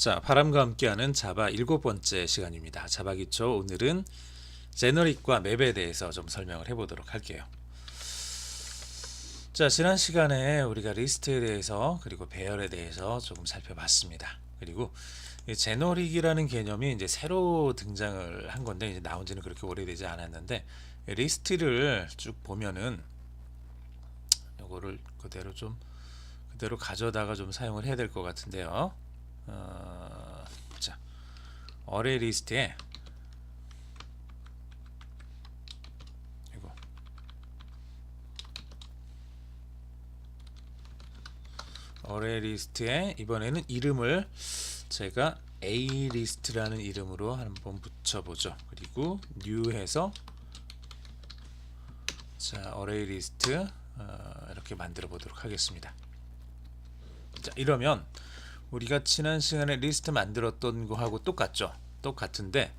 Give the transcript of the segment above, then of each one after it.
자, 바람과 함께하는 자바 일곱 번째 시간입니다. 자바 기초 오늘은 제너릭과 맵에 대해서 좀 설명을 해보도록 할게요. 자, 지난 시간에 우리가 리스트에 대해서 그리고 배열에 대해서 조금 살펴봤습니다. 그리고 이 제너릭이라는 개념이 이제 새로 등장을 한 건데 이제 나온 지는 그렇게 오래되지 않았는데 리스트를 쭉 보면은 요거를 그대로 좀 그대로 가져다가 좀 사용을 해야 될 것 같은데요. 어, 자, 어레이 리스트에 이거 어레이 리스트에 이번에는 이름을 제가 A 리스트라는 이름으로 한번 붙여보죠. 그리고 new 해서 자 어레이 리스트 어, 이렇게 만들어 보도록 하겠습니다. 자 이러면 우리가 지난 시간에 리스트 만들었던 거하고 똑같죠. 똑같은데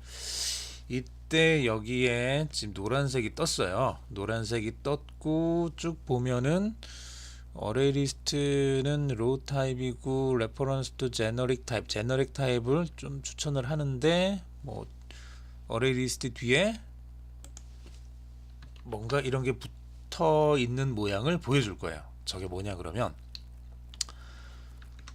이때 여기에 지금 노란색이 떴어요. 노란색이 떴고 쭉 보면은 어레이 리스트는 로우 타입이고 레퍼런스도 제너릭 타입, 제너릭 타입을 좀 추천을 하는데 뭐 어레이 리스트 뒤에 뭔가 이런 게 붙어 있는 모양을 보여줄 거예요. 저게 뭐냐 그러면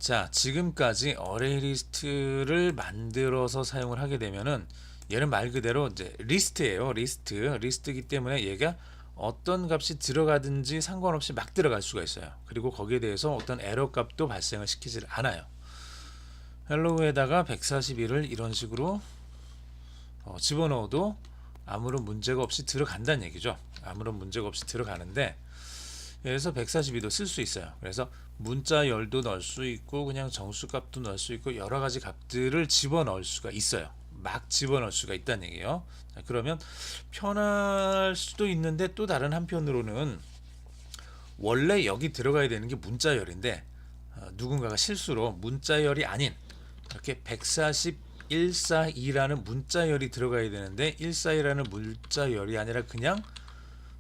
자 지금까지 어레이 리스트를 만들어서 사용을 하게 되면은 얘는 말 그대로 이제 리스트예요 리스트. 리스트이기 때문에 얘가 어떤 값이 들어가든지 상관없이 막 들어갈 수가 있어요. 그리고 거기에 대해서 어떤 에러 값도 발생을 시키질 않아요. 헬로우에다가 141을 이런 식으로 어, 집어넣어도 아무런 문제가 없이 들어간다는 얘기죠. 아무런 문제가 없이 들어가는데 그래서 142도 쓸 수 있어요. 그래서 문자 열도 넣을 수 있고 그냥 정수 값도 넣을 수 있고 여러 가지 값들을 집어넣을 수가 있어요. 막 집어넣을 수가 있다는 얘기예요. 자, 그러면 편할 수도 있는데 또 다른 한편으로는 원래 여기 들어가야 되는 게 문자열인데 어, 누군가가 실수로 문자열이 아닌 이렇게 14142라는 문자열이 들어가야 되는데 142라는 문자열이 아니라 그냥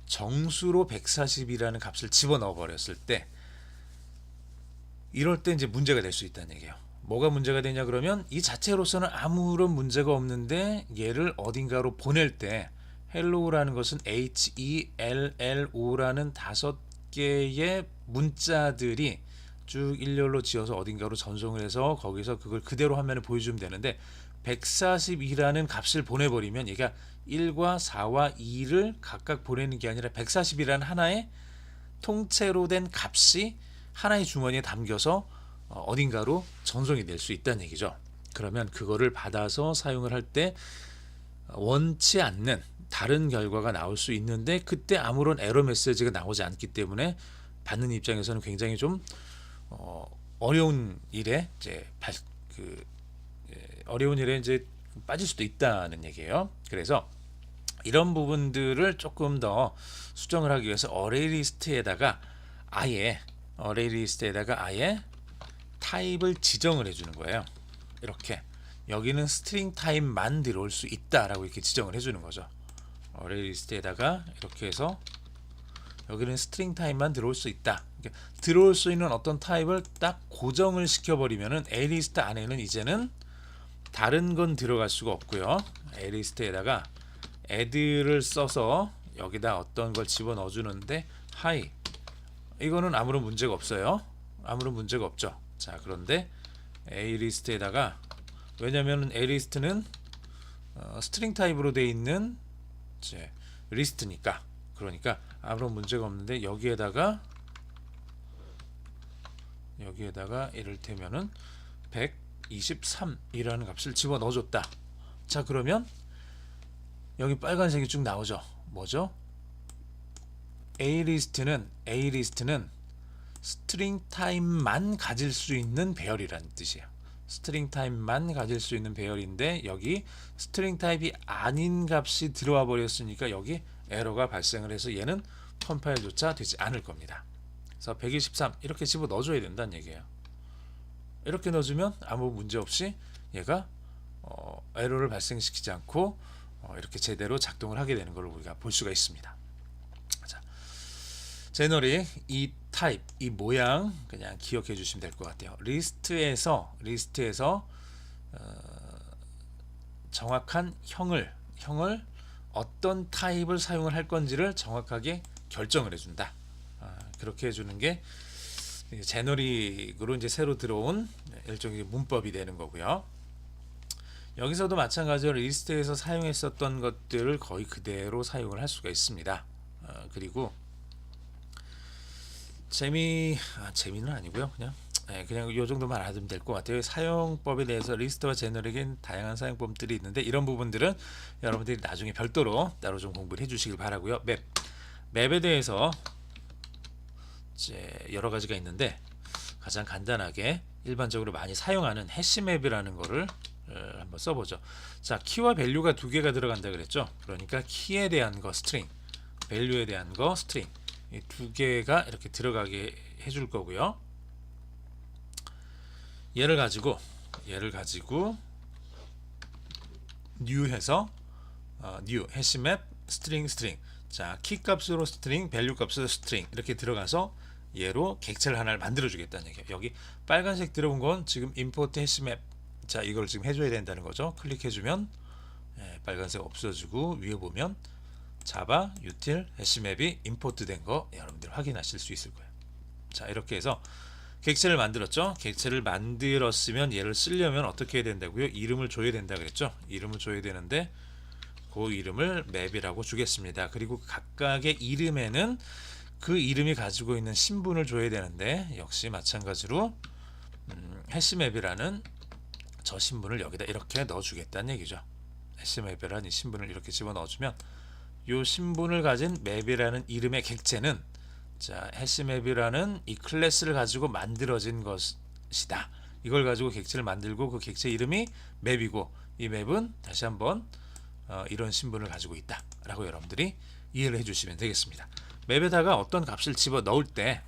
정수로 140이라는 값을 집어넣어 버렸을 때 이럴 때 이제 문제가 될 수 있다는 얘기예요. 뭐가 문제가 되냐 그러면 이 자체로서는 아무런 문제가 없는데 얘를 어딘가로 보낼 때 hello라는 것은 H E L L O라는 다섯 개의 문자들이 쭉 일렬로 지어서 어딘가로 전송을 해서 거기서 그걸 그대로 화면에 보여주면 되는데 142라는 값을 보내버리면 얘가 1과 4와 2를 각각 보내는 게 아니라 140이라는 하나의 통째로 된 값이 하나의 주머니에 담겨서 어, 어딘가로 전송이 될 수 있다는 얘기죠. 그러면 그거를 받아서 사용을 할 때 원치 않는 다른 결과가 나올 수 있는데 그때 아무런 에러 메시지가 나오지 않기 때문에 받는 입장에서는 굉장히 좀 어, 어려운 일에 이제 발, 그 예, 어려운 일에 이제 빠질 수도 있다는 얘기예요. 그래서 이런 부분들을 조금 더 수정을 하기 위해서 어레이 리스트에다가 아예 어레이 리스트에다가 아예 타입을 지정을 해주는 거예요. 이렇게 여기는 스트링 타입만 들어올 수 있다라고 이렇게 지정을 해주는 거죠. 어레이 리스트에다가 이렇게 해서 여기는 스트링 타입만 들어올 수 있다. 들어올 수 있는 어떤 타입을 딱 고정을 시켜버리면은 A 리스트 안에는 이제는 다른 건 들어갈 수가 없고요. A 리스트에다가 add를 써서 여기다 어떤 걸 집어 넣어 주는데 hi 이거는 아무런 문제가 없어요. 아무런 문제가 없죠. 자 그런데 A 리스트에다가 왜냐면은 A 리스트는 어, 스트링 타입으로 되어 있는 이제 리스트니까 그러니까 아무런 문제가 없는데 여기에다가 여기에다가 이를테면은 123이라는 값을 집어 넣어줬다. 자 그러면 여기 빨간색이 쭉 나오죠. 뭐죠? A 리스트는 A 리스트는 스트링 타임만 가질 수 있는 배열이라는 뜻이에요. 스트링 타입만 가질 수 있는 배열인데 여기 스트링 타입이 아닌 값이 들어와 버렸으니까 여기 에러가 발생을 해서 얘는 컴파일조차 되지 않을 겁니다. 그래서 123 이렇게 집어 넣어줘야 된다는 얘기예요. 이렇게 넣어주면 아무 문제 없이 얘가 어, 에러를 발생시키지 않고 어, 이렇게 제대로 작동을 하게 되는 걸 우리가 볼 수가 있습니다. 자, 제너리 이 타입, 이 모양 그냥 기억해 주시면 될 것 같아요. 리스트에서 리스트에서 어, 정확한 형을 형을 어떤 타입을 사용을 할 건지를 정확하게 결정을 해준다. 아, 그렇게 해주는 게 제너릭으로 이제 새로 들어온 일종의 문법이 되는 거고요. 여기서도 마찬가지로 리스트에서 사용했었던 것들을 거의 그대로 사용을 할 수가 있습니다. 어, 그리고 재미 아, 재미는 아니고요. 그냥 예, 그냥 요 정도만 알아두면 될 것 같아요. 사용법에 대해서 리스트와 제너릭엔 다양한 사용법들이 있는데 이런 부분들은 여러분들이 나중에 별도로 따로 좀 공부를 해주시길 바라고요. 맵 맵에 대해서 이제 여러 가지가 있는데 가장 간단하게 일반적으로 많이 사용하는 해시맵이라는 거를 어, 한번 써보죠. 자, 키와 밸류가 두 개가 들어간다 그랬죠. 그러니까 키에 대한 거 스트링, 밸류에 대한 거 스트링 이 두 개가 이렇게 들어가게 해줄 거고요. 얘를 가지고 얘를 가지고 new 해서 어, new 해시맵 스트링 스트링 자 키 값으로 스트링 밸류 값으로 스트링 이렇게 들어가서 얘로 객체를 하나를 만들어 주겠다는 얘기예요. 여기 빨간색 들어온 건 지금 import 해시맵 자 이걸 지금 해줘야 된다는 거죠. 클릭해 주면 예, 빨간색 없어지고 위에 보면 자바 util 해시맵이 임포트 된 거 여러분들 확인하실 수 있을 거예요 자 이렇게 해서 객체를 만들었죠. 객체를 만들었으면 얘를 쓰려면 어떻게 해야 된다고요? 이름을 줘야 된다 그랬죠. 이름을 줘야 되는데 그 이름을 맵이라고 주겠습니다. 그리고 각각의 이름에는 그 이름이 가지고 있는 신분을 줘야 되는데 역시 마찬가지로 음, 해시맵이라는 저 신분을 여기다 이렇게 넣어주겠다는 얘기죠. 해시맵이라는 이 신분을 이렇게 집어 넣어주면 이 신분을 가진 맵이라는 이름의 객체는 자, 해시맵이라는 이 클래스를 가지고 만들어진 것이다. 이걸 가지고 객체를 만들고 그 객체 이름이 맵이고 이 맵은 다시 한번 어, 이런 신분을 가지고 있다라고 여러분들이 이해를 해주시면 되겠습니다. 맵에다가 어떤 값을 집어 넣을 때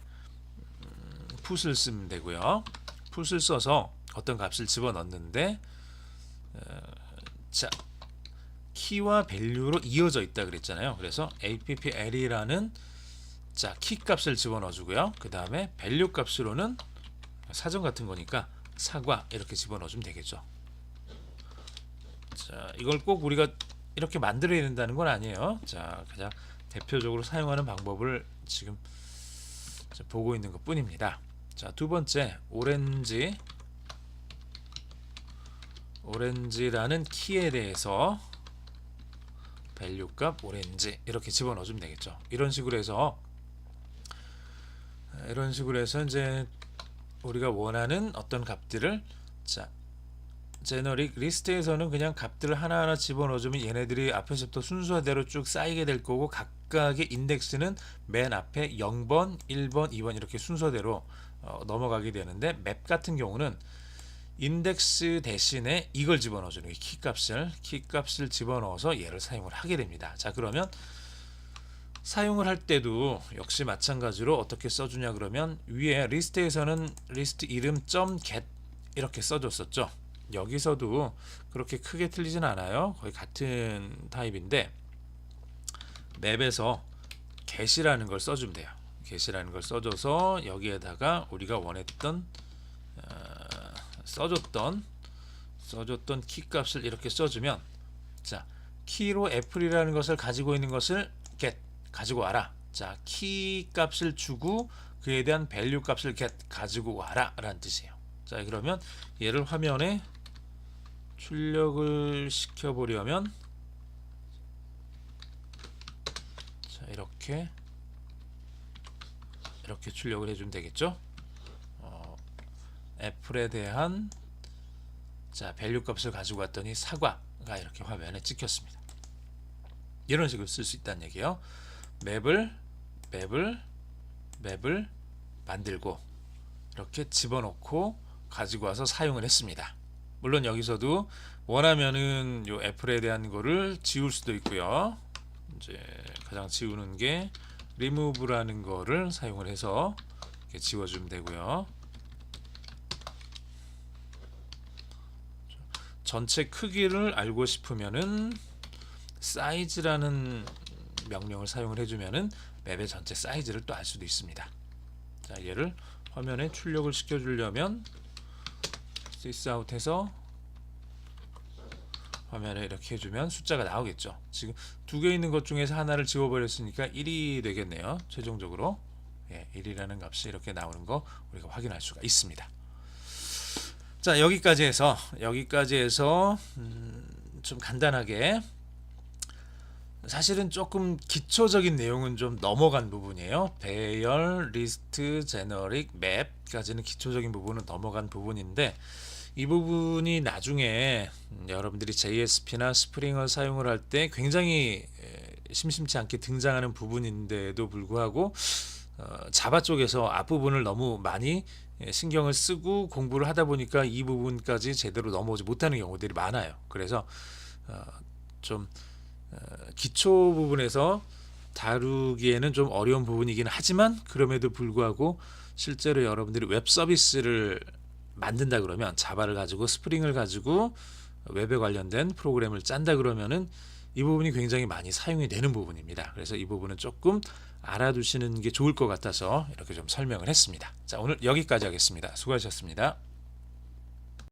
음, 풋을 쓰면 되고요. 풋을 써서 어떤 값을 집어 넣는데 어, 자 키와 밸류로 이어져 있다 그랬잖아요. 그래서 appL이라는 자, 키 값을 집어넣어 주고요. 그 다음에 밸류 값으로는 사전 같은 거니까 사과 이렇게 집어넣어 주면 되겠죠. 자, 이걸 꼭 우리가 이렇게 만들어야 된다는 건 아니에요. 자, 그냥 대표적으로 사용하는 방법을 지금 보고 있는 것 뿐입니다. 자, 두 번째, 오렌지. 오렌지라는 키에 대해서 밸류 값 오렌지 이렇게 집어넣어 주면 되겠죠. 이런 식으로 해서 이런 식으로 해서 이제 우리가 원하는 어떤 값들을 자 제너릭 리스트에서는 그냥 값들을 하나하나 집어넣어주면 얘네들이 앞에서부터 순서대로 쭉 쌓이게 될 거고 각각의 인덱스는 맨 앞에 0번, 1번, 2번 이렇게 순서대로 어, 넘어가게 되는데 맵 같은 경우는 인덱스 대신에 이걸 집어넣어주는 키 값을 키 값을 집어넣어서 얘를 사용을 하게 됩니다. 자 그러면 사용을 할 때도 역시 마찬가지로 어떻게 써주냐 그러면 위에 리스트에서는 리스트 이름 .get 이렇게 써줬었죠. 여기서도 그렇게 크게 틀리진 않아요. 거의 같은 타입인데 맵에서 get이라는 걸 써주면 돼요. get이라는 걸 써줘서 여기에다가 우리가 원했던 어, 써줬던 써줬던 키 값을 이렇게 써주면 자 키로 애플이라는 것을 가지고 있는 것을 get 가지고 와라. 자, 키 값을 주고 그에 대한 밸류 값을 get 가지고 와라 라는 뜻이에요. 자, 그러면 얘를 화면에 출력을 시켜 보려면 자, 이렇게 이렇게 출력을 해주면 되겠죠. 어, 애플에 대한 자 밸류 값을 가지고 왔더니 사과가 이렇게 화면에 찍혔습니다. 이런 식으로 쓸 수 있다는 얘기예요. 맵을 맵을 맵을 만들고 이렇게 집어넣고 가지고 와서 사용을 했습니다. 물론 여기서도 원하면은 요 애플에 대한 거를 지울 수도 있고요. 이제 가장 지우는 게 remove라는 거를 사용을 해서 이렇게 지워주면 되고요. 전체 크기를 알고 싶으면은 사이즈라는 명령을 사용을 해주면은 맵의 전체 사이즈를 또 알 수도 있습니다. 자, 얘를 화면에 출력을 시켜주려면 sysout에서 화면에 이렇게 해주면 숫자가 나오겠죠. 지금 두 개 있는 것 중에서 하나를 지워버렸으니까 1이 되겠네요. 최종적으로 예, 1이라는 값이 이렇게 나오는 거 우리가 확인할 수가 있습니다. 자 여기까지 해서 여기까지 해서 음, 좀 간단하게 사실은 조금 기초적인 내용은 좀 넘어간 부분이에요. 배열, 리스트, 제너릭, 맵까지는 기초적인 부분은 넘어간 부분인데 이 부분이 나중에 음, 여러분들이 JSP나 스프링을 사용을 할 때 굉장히 에, 심심치 않게 등장하는 부분인데도 불구하고 어, 자바 쪽에서 앞부분을 너무 많이 예, 신경을 쓰고 공부를 하다 보니까 이 부분까지 제대로 넘어오지 못하는 경우들이 많아요. 그래서 어, 좀 어, 기초 부분에서 다루기에는 좀 어려운 부분이긴 하지만 그럼에도 불구하고 실제로 여러분들이 웹 서비스를 만든다 그러면 자바를 가지고 스프링을 가지고 웹에 관련된 프로그램을 짠다 그러면은 이 부분이 굉장히 많이 사용이 되는 부분입니다. 그래서 이 부분은 조금 알아두시는 게 좋을 것 같아서 이렇게 좀 설명을 했습니다. 자, 오늘 여기까지 하겠습니다. 수고하셨습니다.